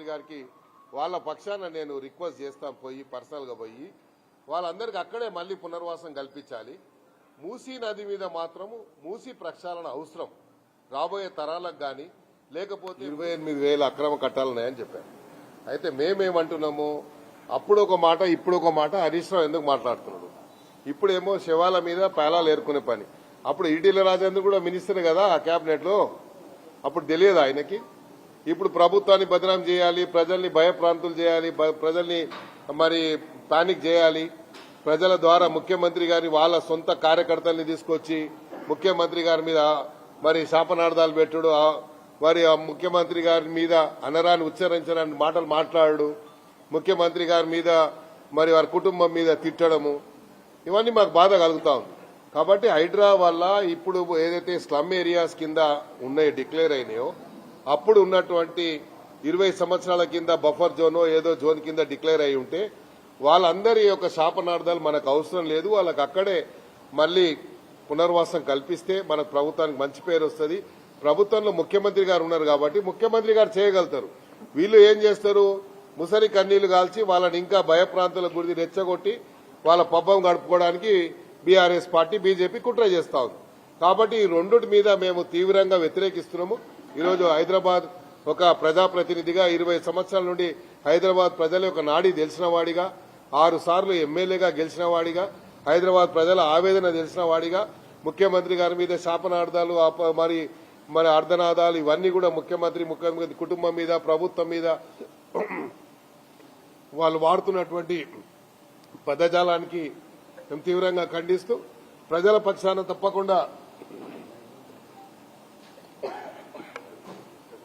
ముఖ్యమంత్రి గారికి వాళ్ళ పక్షాన నేను రిక్వెస్ట్ చేస్తాం పోయి పర్సనల్గా పోయి వాళ్ళందరికీ అక్కడే మళ్ళీ పునర్వాసం కల్పించాలి. మూసీ నది మీద మాత్రము మూసీ ప్రక్షాళన అవసరం. రాబోయే తరాలకు కానీ లేకపోతే ఇరవై ఎనిమిది వేల అక్రమ కట్టాలున్నాయని చెప్పారు. అయితే మేమేమంటున్నాము అప్పుడు ఒక మాట ఇప్పుడు ఒక మాట హరీష్ రావు ఎందుకు మాట్లాడుతున్నాడు? ఇప్పుడేమో శవాల మీద పేలాలు ఏరుకునే పని. అప్పుడు ఈటీల రాజేంద్ర కూడా మినిస్టర్ కదా ఆ కేబినెట్లో అప్పుడు తెలియదు ఆయనకి? ఇప్పుడు ప్రభుత్వాన్ని బదనాం చేయాలి ప్రజల్ని భయప్రాంతులు చేయాలి ప్రజల్ని మరి పానిక్ చేయాలి. ప్రజల ద్వారా ముఖ్యమంత్రి గారి వాళ్ళ సొంత కార్యకర్తల్ని తీసుకొచ్చి ముఖ్యమంత్రి గారి మీద మరి శాపనార్థాలు పెట్టుడు మరి ఆ ముఖ్యమంత్రి గారి మీద అనరాన్ని ఉచ్చరించడానికి మాటలు మాట్లాడు ముఖ్యమంత్రి గారి మీద మరి వారి కుటుంబం మీద తిట్టడము ఇవన్నీ మాకు బాధ కలుగుతా ఉంది. కాబట్టి హైడ్రా వల్ల ఇప్పుడు ఏదైతే స్లమ్ ఏరియాస్ కింద ఉన్నాయో డిక్లేర్ అయినాయో అప్పుడు ఉన్నటువంటి ఇరవై సంవత్సరాల కింద బఫర్ జోనో ఏదో జోన్ కింద డిక్లేర్ అయి ఉంటే వాళ్ళందరి యొక్క శాపనార్థాలు మనకు అవసరం లేదు. వాళ్ళకి అక్కడే మళ్ళీ పునర్వాసం కల్పిస్తే మనకు ప్రభుత్వానికి మంచి పేరు వస్తుంది. ప్రభుత్వంలో ముఖ్యమంత్రి గారు ఉన్నారు కాబట్టి ముఖ్యమంత్రి గారు చేయగలుగుతారు. వీళ్ళు ఏం చేస్తారు? ముసలి కన్నీళ్ళు కాల్చి వాళ్ళని ఇంకా భయప్రాంతాల గురించి రెచ్చగొట్టి వాళ్ళ పబ్బం గడుపుకోవడానికి బీఆర్ఎస్ పార్టీ బీజేపీ కుట్ర చేస్తా ఉంది. కాబట్టి ఈ రెండుటి మీద మేము తీవ్రంగా వ్యతిరేకిస్తున్నాము. ఈరోజు హైదరాబాద్ ఒక ప్రజాప్రతినిధిగా ఇరవై సంవత్సరాల నుండి హైదరాబాద్ ప్రజల యొక్క నాడి తెలిసిన వాడిగా ఆరు సార్లు ఎమ్మెల్యేగా గెలిచిన వాడిగా హైదరాబాద్ ప్రజల ఆవేదన తెలిసిన వాడిగా ముఖ్యమంత్రి గారి మీద శాపనార్థాలు మరి మరి అర్ధనాదాలు ఇవన్నీ కూడా ముఖ్యమంత్రి ముఖ్యమంత్రి కుటుంబం మీద ప్రభుత్వం మీద వాళ్ళు వాడుతున్నటువంటి పదజాలానికి మేము తీవ్రంగా ఖండిస్తూ ప్రజల పక్షాన తప్పకుండా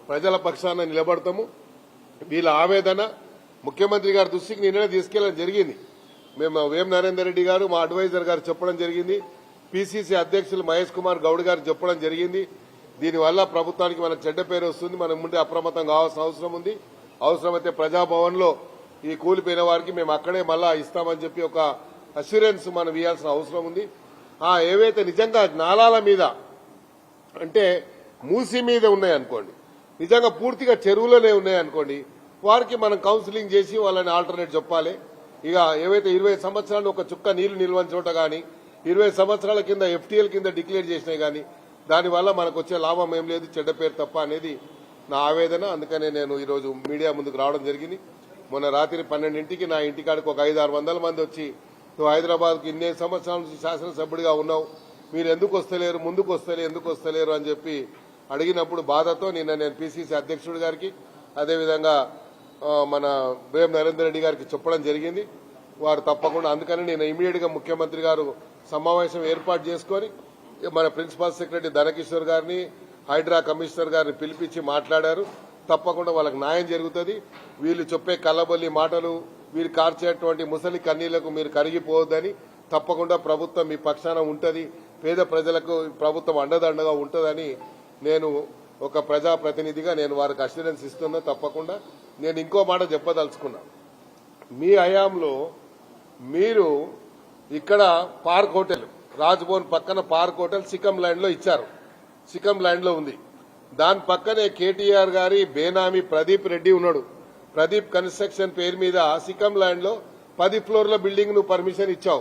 ప్రజల పక్షాన నిలబడతాము. వీళ్ళ ఆవేదన ముఖ్యమంత్రి గారి దృష్టికి నిన్ననే తీసుకెళ్ళడం జరిగింది. మేము వేం నరేందర్ రెడ్డి గారు మా అడ్వైజర్ గారు చెప్పడం జరిగింది. పీసీసీ అధ్యక్షులు మహేష్ కుమార్ గౌడ్ గారు చెప్పడం జరిగింది. దీనివల్ల ప్రభుత్వానికి మనకు చెడ్డ పేరు వస్తుంది. మనం ముందే అప్రమత్తం కావాల్సిన అవసరం ఉంది. అవసరమైతే ప్రజాభవన్లో ఈ కూలిపోయిన వారికి మేము అక్కడే మళ్ళా ఇస్తామని చెప్పి ఒక అస్యూరెన్స్ మనం ఇవ్వాల్సిన అవసరం ఉంది. ఆ ఏవైతే నిజంగా నాలాల మీద అంటే మూసి మీద ఉన్నాయనుకోండి నిజంగా పూర్తిగా చెరువులోనే ఉన్నాయనుకోండి వారికి మనం కౌన్సిలింగ్ చేసి వాళ్ళని ఆల్టర్నేట్ చెప్పాలి. ఇక ఏవైతే ఇరవై సంవత్సరాలు ఒక చుక్క నీళ్ళు నిల్వని చోట గాని ఇరవై సంవత్సరాల కింద ఎఫ్టీఎల్ కింద డిక్లేర్ చేసినాయి గాని దానివల్ల మనకు వచ్చే లాభం ఏం లేదు చెడ్డ పేరు తప్ప అనేది నా ఆవేదన. అందుకనే నేను ఈరోజు మీడియా ముందుకు రావడం జరిగింది. మొన్న రాత్రి పన్నెండింటికి నా ఇంటికాడికి ఒక ఐదు ఆరు వందల మంది వచ్చి నువ్వు హైదరాబాద్కు ఇన్ని సంవత్సరాల నుంచి శాసనసభ్యుడిగా ఉన్నావు మీరు ఎందుకు వస్తలేరు ముందుకు వస్తలేరు ఎందుకు వస్తలేరు? అని చెప్పి అడిగినప్పుడు బాధతో నిన్న నేను పిసిసి అధ్యక్షుడు గారికి అదేవిధంగా మన వేం నరేందర్ రెడ్డి గారికి చెప్పడం జరిగింది. వారు తప్పకుండా అందుకని నేను ఇమీడియట్గా ముఖ్యమంత్రి గారు సమావేశం ఏర్పాటు చేసుకొని మన ప్రిన్సిపల్ సెక్రటరీ ధనకిషోర్ గారిని హైడ్రా కమిషనర్ గారిని పిలిపించి మాట్లాడారు. తప్పకుండా వాళ్ళకి న్యాయం జరుగుతుంది. వీళ్ళు చెప్పే కళ్ళబొల్లి మాటలు వీరు కార్చేటువంటి ముసలి కన్నీళ్ళకు మీరు కరిగిపోవద్దని తప్పకుండా ప్రభుత్వం మీ పక్షాన ఉంటుంది. పేద ప్రజలకు ప్రభుత్వం అండదండగా ఉంటుందని నేను ఒక ప్రజాప్రతినిధిగా నేను వారికి అష్యూరెన్స్ ఇస్తున్నా తప్పకుండా. నేను ఇంకో మాట చెప్పదలుచుకున్నా. మీ హయాంలో మీరు ఇక్కడ పార్క్ హోటల్ రాజ్భవన్ పక్కన పార్క్ హోటల్ సికం ల్యాండ్లో ఇచ్చారు. సికం ల్యాండ్లో ఉంది. దాని పక్కనే కేటీఆర్ గారి బేనామీ ప్రదీప్ రెడ్డి ఉన్నాడు. ప్రదీప్ కన్స్ట్రక్షన్ పేరు మీద సికం ల్యాండ్లో పది ఫ్లోర్ల బిల్డింగ్ను పర్మిషన్ ఇచ్చావు.